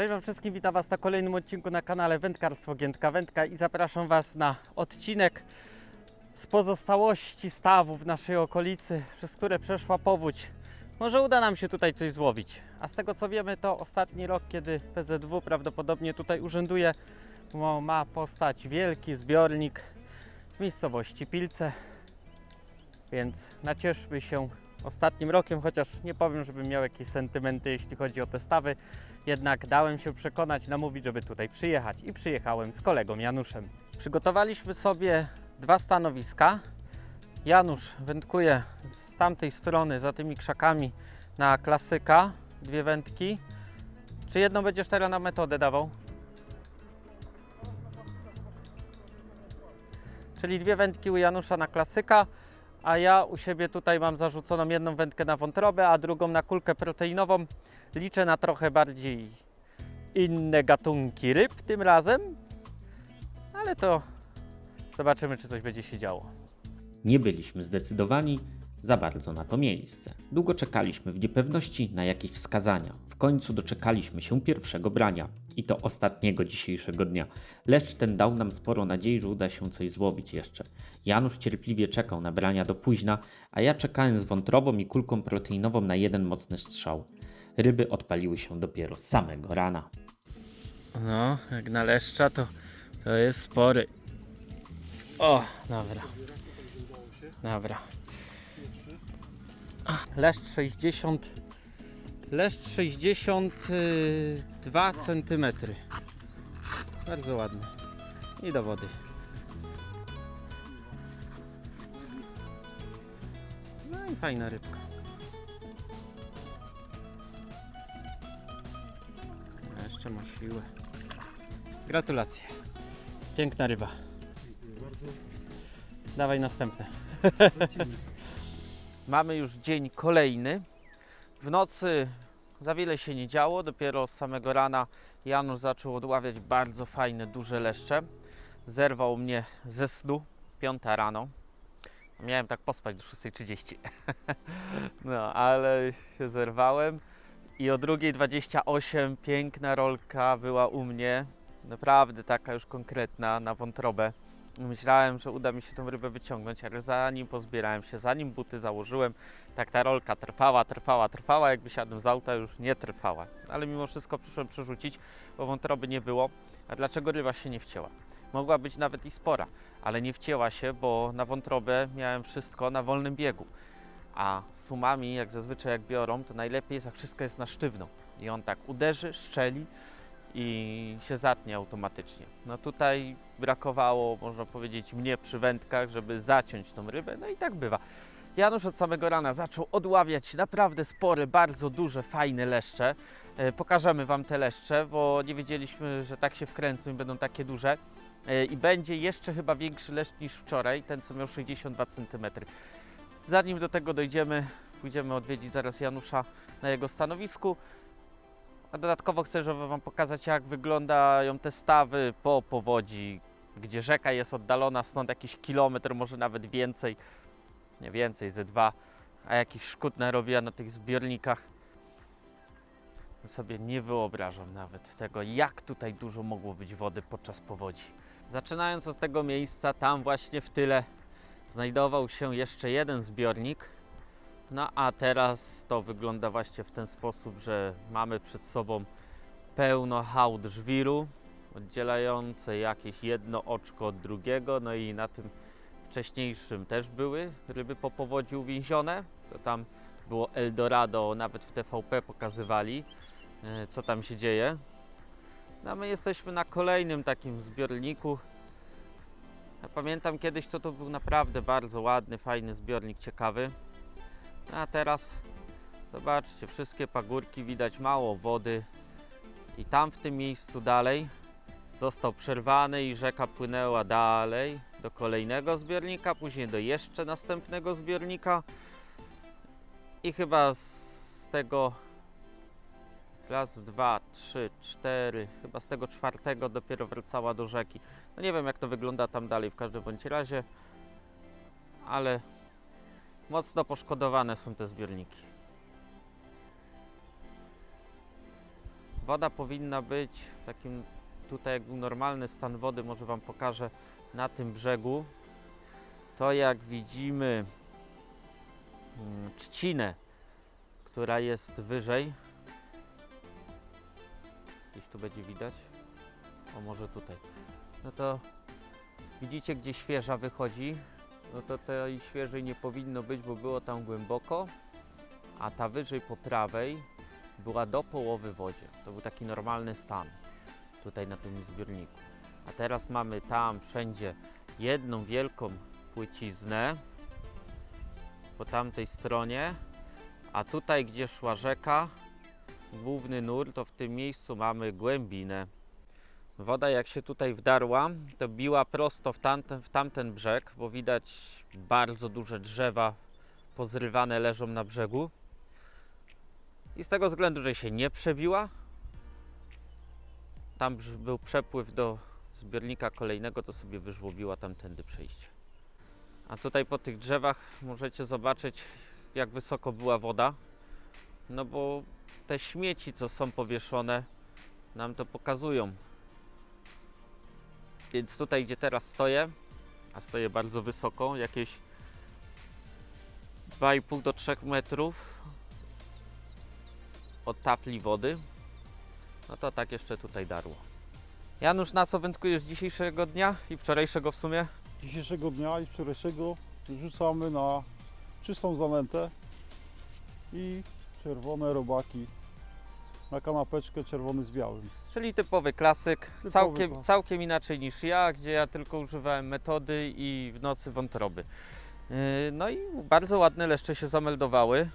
Cześć Wam wszystkim, witam Was na kolejnym odcinku na kanale Wędkarstwo Giętka Wędka i zapraszam Was na odcinek z pozostałości stawów w naszej okolicy, przez które przeszła powódź. Może uda nam się tutaj coś złowić. A z tego co wiemy, to ostatni rok, kiedy PZW prawdopodobnie tutaj urzęduje, ma postać wielki zbiornik w miejscowości Pilce. Więc nacieszmy się ostatnim rokiem, chociaż nie powiem, żebym miał jakieś sentymenty, jeśli chodzi o te stawy. Jednak dałem się przekonać, namówić, żeby tutaj przyjechać i przyjechałem z kolegą Januszem. Przygotowaliśmy sobie dwa stanowiska. Janusz wędkuje z tamtej strony, za tymi krzakami na klasyka, dwie wędki. Czy jedną będziesz teraz na metodę dawał? Czyli dwie wędki u Janusza na klasyka, a ja u siebie tutaj mam zarzuconą jedną wędkę na wątrobę, a drugą na kulkę proteinową. Liczę na trochę bardziej inne gatunki ryb tym razem, ale to zobaczymy, czy coś będzie się działo. Nie byliśmy zdecydowani za bardzo na to miejsce. Długo czekaliśmy w niepewności na jakieś wskazania. Końcu doczekaliśmy się pierwszego brania i to ostatniego dzisiejszego dnia. Leszcz ten dał nam sporo nadziei, że uda się coś złowić jeszcze. Janusz cierpliwie czekał na brania do późna, a ja czekałem z wątrobą i kulką proteinową na jeden mocny strzał. Ryby odpaliły się dopiero samego rana. No, jak na leszcza to, to jest spory. O, dobra. Dobra. Leszcz 60. Leszcz 62 cm. Bardzo ładny. I do wody. No i fajna rybka. Jeszcze ma siłę. Gratulacje. Piękna ryba. Dawaj następne. Mamy już dzień kolejny. W nocy za wiele się nie działo. Dopiero z samego rana Janusz zaczął odławiać bardzo fajne, duże leszcze. Zerwał mnie ze snu. Piąta rano. Miałem tak pospać do 6.30. No, ale się zerwałem. I o 2.28 piękna rolka była u mnie. Naprawdę taka już konkretna na wątrobę. Myślałem, że uda mi się tą rybę wyciągnąć, ale zanim pozbierałem się, zanim buty założyłem, tak ta rolka trwała, trwała, trwała. Jak wysiadłem z auta, już nie trwała. Ale mimo wszystko przyszłem przerzucić, bo wątroby nie było. A dlaczego ryba się nie wcięła? Mogła być nawet i spora, ale nie wcięła się, bo na wątrobę miałem wszystko na wolnym biegu. A sumami, jak zazwyczaj jak biorą, to najlepiej jest, jak wszystko jest na sztywno. I on tak uderzy, szczeli i się zatnie automatycznie. No tutaj brakowało, można powiedzieć, mnie przy wędkach, żeby zaciąć tą rybę, no i tak bywa. Janusz od samego rana zaczął odławiać naprawdę spore, bardzo duże, fajne leszcze. E, Pokażemy Wam te leszcze, bo nie wiedzieliśmy, że tak się wkręcą i będą takie duże. E, I będzie jeszcze chyba większy leszcz niż wczoraj, ten co miał 62 cm. Zanim do tego dojdziemy, pójdziemy odwiedzić zaraz Janusza na jego stanowisku. A dodatkowo chcę, żeby Wam pokazać, jak wyglądają te stawy po powodzi, gdzie rzeka jest oddalona stąd jakiś kilometr, może nawet więcej, nie więcej, ze dwa, a jakiś szkód narobiła na tych zbiornikach. To sobie nie wyobrażam nawet tego, jak tutaj dużo mogło być wody podczas powodzi. Zaczynając od tego miejsca, tam właśnie w tyle znajdował się jeszcze jeden zbiornik. No a teraz to wygląda właśnie w ten sposób, że mamy przed sobą pełno hałd żwiru, oddzielające jakieś jedno oczko od drugiego. No i na tym wcześniejszym też były ryby po powodzi uwięzione. To tam było Eldorado, nawet w TVP pokazywali, e, co tam się dzieje. No my jesteśmy na kolejnym takim zbiorniku. Ja pamiętam kiedyś to to był naprawdę bardzo ładny, fajny zbiornik, ciekawy. A teraz zobaczcie, wszystkie pagórki, widać mało wody. I tam w tym miejscu dalej został przerwany i rzeka płynęła dalej do kolejnego zbiornika, później do jeszcze następnego zbiornika. I chyba z tego raz, dwa, trzy, cztery, chyba z tego czwartego dopiero wracała do rzeki. No nie wiem jak to wygląda tam dalej w każdym bądź razie, ale mocno poszkodowane są te zbiorniki. Woda powinna być takim, tutaj jak był normalny stan wody, może Wam pokażę na tym brzegu. To jak widzimy mm, trzcinę, która jest wyżej. Gdzieś tu będzie widać. O, może tutaj. No to widzicie, gdzie świeża wychodzi. No to tej świeżej nie powinno być, bo było tam głęboko. A ta wyżej po prawej była do połowy wodzie. To był taki normalny stan tutaj na tym zbiorniku. A teraz mamy tam wszędzie jedną wielką płyciznę po tamtej stronie, a tutaj gdzie szła rzeka, główny nur, to w tym miejscu mamy głębinę. Woda jak się tutaj wdarła, to biła prosto w tamten, w tamten brzeg, bo widać bardzo duże drzewa pozrywane leżą na brzegu. I z tego względu, że się nie przebiła, tam był przepływ do zbiornika kolejnego, to sobie wyżłobiła tamtędy przejście. A tutaj po tych drzewach możecie zobaczyć, jak wysoko była woda. No bo te śmieci, co są powieszone, nam to pokazują. Więc tutaj, gdzie teraz stoję, a stoję bardzo wysoko, jakieś 2,5 do 3 metrów od tafli wody, no to tak jeszcze tutaj darło. Janusz, na co wędkujesz dzisiejszego dnia i wczorajszego w sumie? Dzisiejszego dnia i wczorajszego rzucamy na czystą zanętę i czerwone robaki na kanapeczkę czerwony z białym. Czyli typowy klasyk, Typowy całkiem, klasyk. całkiem inaczej niż ja, gdzie ja tylko używałem metody i w nocy wątroby. Yy, No i bardzo ładne leszcze się zameldowały.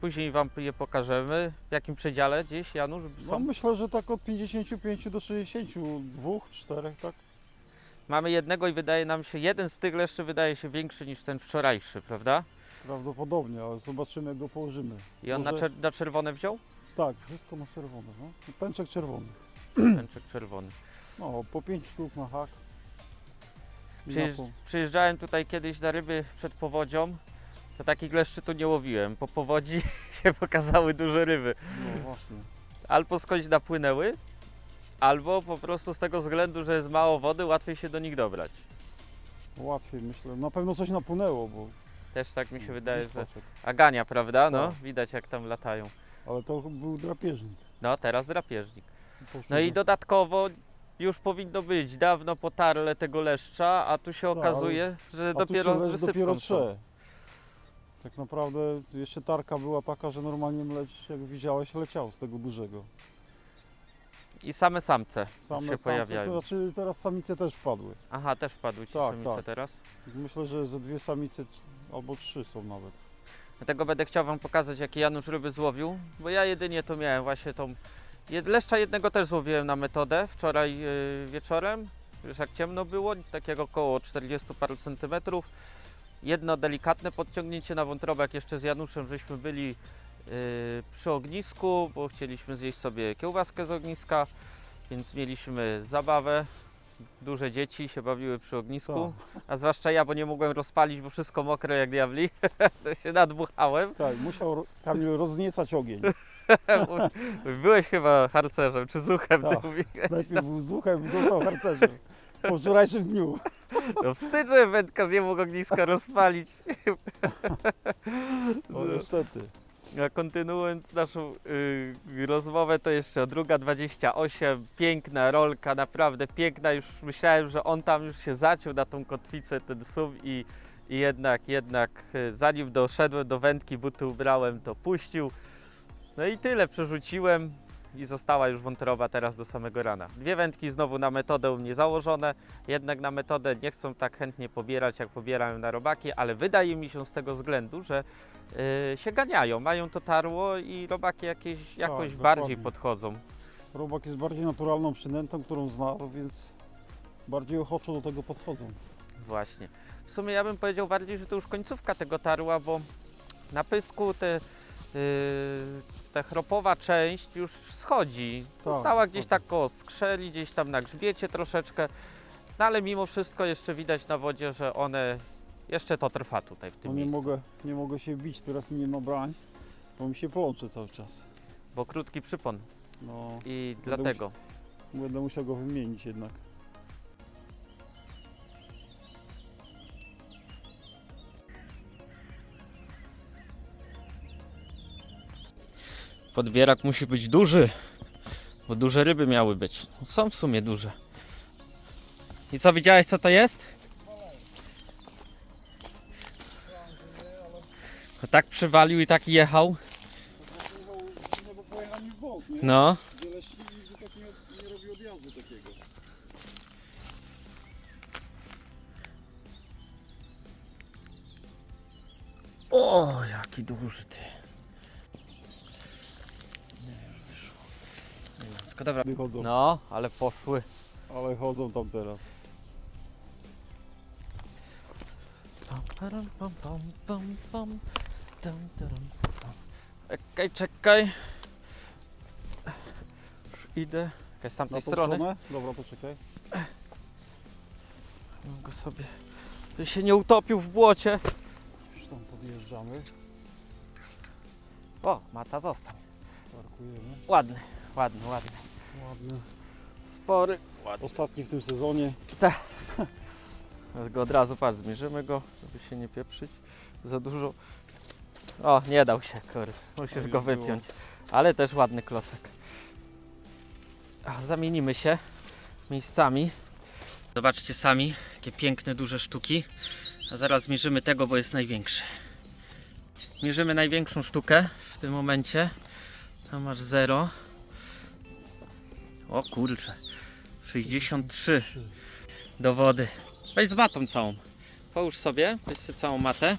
Później Wam je pokażemy. W jakim przedziale gdzieś, Janusz? No Są? myślę, że tak od 55 do 62, 4, tak? Mamy jednego i wydaje nam się, jeden z tych leszczy wydaje się większy niż ten wczorajszy, prawda? Prawdopodobnie, ale zobaczymy jak go położymy. I on na, Może- czer- na czerwone wziął? Tak, wszystko na czerwone. No. Pęczek czerwony. Pęczek czerwony. No, po 5 sztuk na hak. Przyjeżdż, przyjeżdżałem tutaj kiedyś na ryby przed powodzią, to takich leszczy tu nie łowiłem. Po powodzi się pokazały duże ryby. No właśnie. Albo skądś napłynęły, albo po prostu z tego względu, że jest mało wody, łatwiej się do nich dobrać. Łatwiej myślę. Na pewno coś napłynęło, bo Też tak mi się wydaje, że... Agania, prawda? No, Tak. widać jak tam latają. Ale to był drapieżnik. No, teraz drapieżnik. No i dodatkowo już powinno być dawno po tarle tego leszcza, a tu się Tak, okazuje, że A tu dopiero z wysypką dopiero są. trze. Tak naprawdę jeszcze tarka była taka, że normalnie mleć, jak widziałeś, leciał z tego dużego. I same samce Same się samce, pojawiają. To znaczy teraz samice też wpadły. Aha, też wpadły ci Tak, samice tak. teraz. Myślę, że ze dwie samice albo trzy są nawet. Dlatego będę chciał Wam pokazać, jakie Janusz ryby złowił, bo ja jedynie to miałem właśnie tą... Leszcza jednego też złowiłem na metodę wczoraj yy, wieczorem, już jak ciemno było, takiego około 40 paru centymetrów. Jedno delikatne podciągnięcie na wątrobę, jak jeszcze z Januszem żeśmy byli yy, przy ognisku, bo chcieliśmy zjeść sobie kiełbaskę z ogniska, więc mieliśmy zabawę. Duże dzieci się bawiły przy ognisku, a zwłaszcza ja, bo nie mogłem rozpalić, bo wszystko mokre jak diabli. to się nadmuchałem. Tak, musiał Kamil rozniecać ogień. Byłeś chyba harcerzem, czy zuchem, Tak. ty mówiłeś. Najpierw był zuchem, został harcerzem. Po wczorajszym dniu. No wstyd, że wędkarz nie mógł ogniska rozpalić. No niestety. Kontynuując naszą y, rozmowę, to jeszcze druga 28, piękna rolka, naprawdę piękna. Już myślałem, że on tam już się zaciął na tą kotwicę, ten sum i, i jednak, jednak y, zanim doszedłem do wędki, buty ubrałem, to puścił. No i tyle, przerzuciłem i została już wątroba teraz do samego rana. Dwie wędki znowu na metodę u mnie założone, jednak na metodę nie chcą tak chętnie pobierać, jak pobierają na robaki, ale wydaje mi się z tego względu, że y, się ganiają, mają to tarło i robaki jakieś jakoś dokładnie. bardziej podchodzą. Robak jest bardziej naturalną przynętą, którą zna, więc bardziej ochoczo do tego podchodzą. Właśnie. W sumie ja bym powiedział bardziej, że to już końcówka tego tarła, bo na pysku te, yy, ta chropowa część już schodzi. Tak, Została gdzieś tak. tak koło skrzeli, gdzieś tam na grzbiecie troszeczkę. No ale mimo wszystko jeszcze widać na wodzie, że one jeszcze to trwa tutaj w tym No nie miejscu. mogę, nie mogę się bić, teraz nie ma brań, bo mi się plącze cały czas. Bo krótki przypon. No, i dlatego. będę musiał go wymienić jednak. Podbierak musi być duży, bo duże ryby miały być. No, Są w sumie duże. I co, widziałeś co to jest? No tak przywalił i tak jechał. No. O, jaki duży ty. Nie wiem, wyszło. Dobra. No, ale poszły. ale chodzą tam teraz. Pam, param, pam, pam, pam, pam, tam, taram, pam. Czekaj, czekaj. Już idę. Czekaj, z Na tamtej tą strony. stronę? Dobra, poczekaj. Mam go sobie. By się nie utopił w błocie. Już tam podjeżdżamy. O, mata został. Parkujemy. Ładny, ładny, ładny. Ładny. Spory. Ładny. Ostatni w tym sezonie. Teraz go od razu patrz, zmierzymy go, żeby się nie pieprzyć za dużo. O, nie dał się, kurde. Musisz Tak go wypiąć. Ale też ładny klocek. A, zamienimy się miejscami. Zobaczcie sami, jakie piękne, duże sztuki. A zaraz zmierzymy tego, bo jest największy. Mierzymy największą sztukę w tym momencie. Tam masz 0. O kurczę. 63 do wody. Weź z matą całą. Połóż sobie, weź sobie całą matę.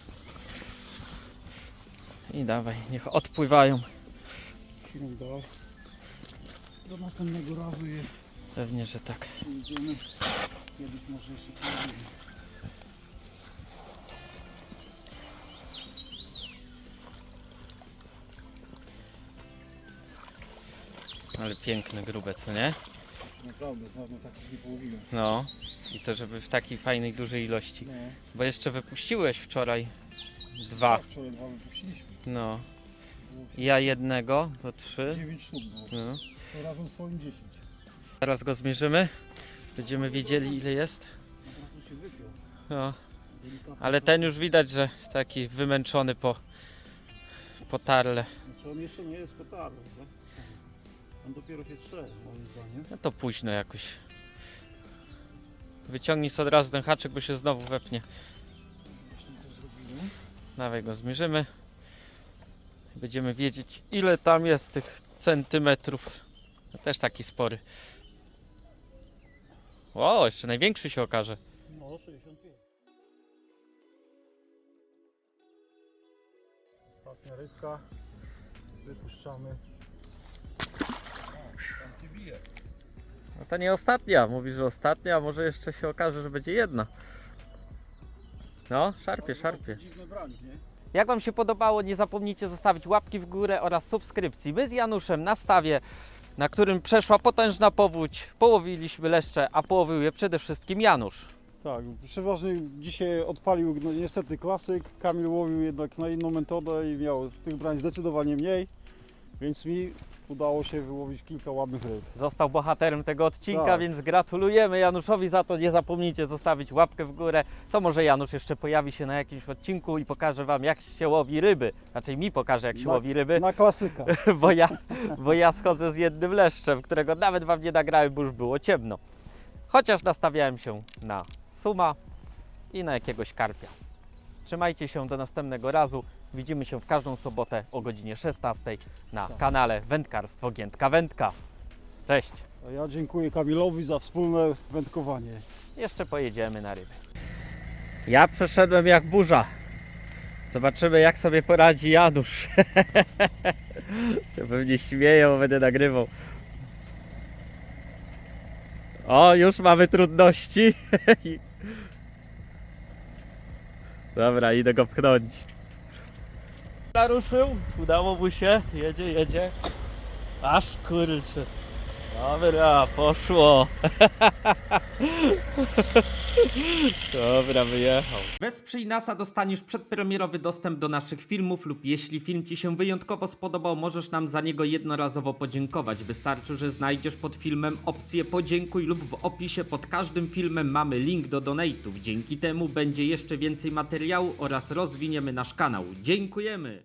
I dawaj, niech odpływają. Chwilę Do następnego razu je Pewnie, że tak. idziemy. Kiedyś może jeszcze pojedziemy. Ale piękne, grube, co nie? Naprawdę, dawno takich nie połowiłem. No. I to, żeby w takiej fajnej, dużej ilości. No, Bo jeszcze wypuściłeś wczoraj dwa. tak, wczoraj dwa wypuściliśmy. No. Ja jednego, to trzy. 9 sztuk było. No. To razem swoim 10. Teraz go zmierzymy. Będziemy wiedzieli, ile jest. Po. No. Ale ten już widać, że taki wymęczony po, po tarle. Znaczy on jeszcze nie jest petardy, tak? On dopiero się trze, moim zdaniem. No to późno jakoś. Wyciągnij sobie od razu ten haczyk, bo się znowu wepnie. Właśnie to zrobimy. Dawaj go zmierzymy. Będziemy wiedzieć ile tam jest tych centymetrów. No też taki spory. O, jeszcze największy się okaże. No, 65. Ostatnia rybka. Wypuszczamy. No to nie ostatnia, mówi, że ostatnia, a może jeszcze się okaże, że będzie jedna. No, szarpie, szarpie. Nie? Jak Wam się podobało, nie zapomnijcie zostawić łapki w górę oraz subskrypcji. My z Januszem na stawie, na którym przeszła potężna powódź, połowiliśmy leszcze, a połowił je przede wszystkim Janusz. Tak, przeważnie dzisiaj odpalił no, niestety klasyk. Kamil łowił jednak na inną metodę i miał tych brań zdecydowanie mniej, więc mi udało się wyłowić kilka ładnych ryb. Został bohaterem tego odcinka, Tak. więc gratulujemy Januszowi za to. Nie zapomnijcie zostawić łapkę w górę. To może Janusz jeszcze pojawi się na jakimś odcinku i pokaże Wam, jak się łowi ryby. Raczej mi pokaże, jak się Na- łowi ryby, Na klasyka. bo ja, bo ja schodzę z jednym leszczem, którego nawet Wam nie nagrałem, bo już było ciemno. Chociaż nastawiałem się na suma i na jakiegoś karpia. Trzymajcie się do następnego razu. Widzimy się w każdą sobotę o godzinie 16 na kanale Wędkarstwo Giętka Wędka. Cześć! A ja dziękuję Kamilowi za wspólne wędkowanie. Jeszcze pojedziemy na ryby. Ja przeszedłem jak burza. Zobaczymy jak sobie poradzi Janusz. Pewnie śmieją, bo będę nagrywał. O, już mamy trudności. Dobra, idę go pchnąć. Naruszył, udało mu się, jedzie, jedzie. Aż kurczę. Dobra, poszło. Dobra, wyjechał. Wesprzyj nas, a dostaniesz przedpremierowy dostęp do naszych filmów lub jeśli film Ci się wyjątkowo spodobał, możesz nam za niego jednorazowo podziękować. Wystarczy, że znajdziesz pod filmem opcję podziękuj lub w opisie pod każdym filmem mamy link do donate'ów. Dzięki temu będzie jeszcze więcej materiału oraz rozwiniemy nasz kanał. Dziękujemy!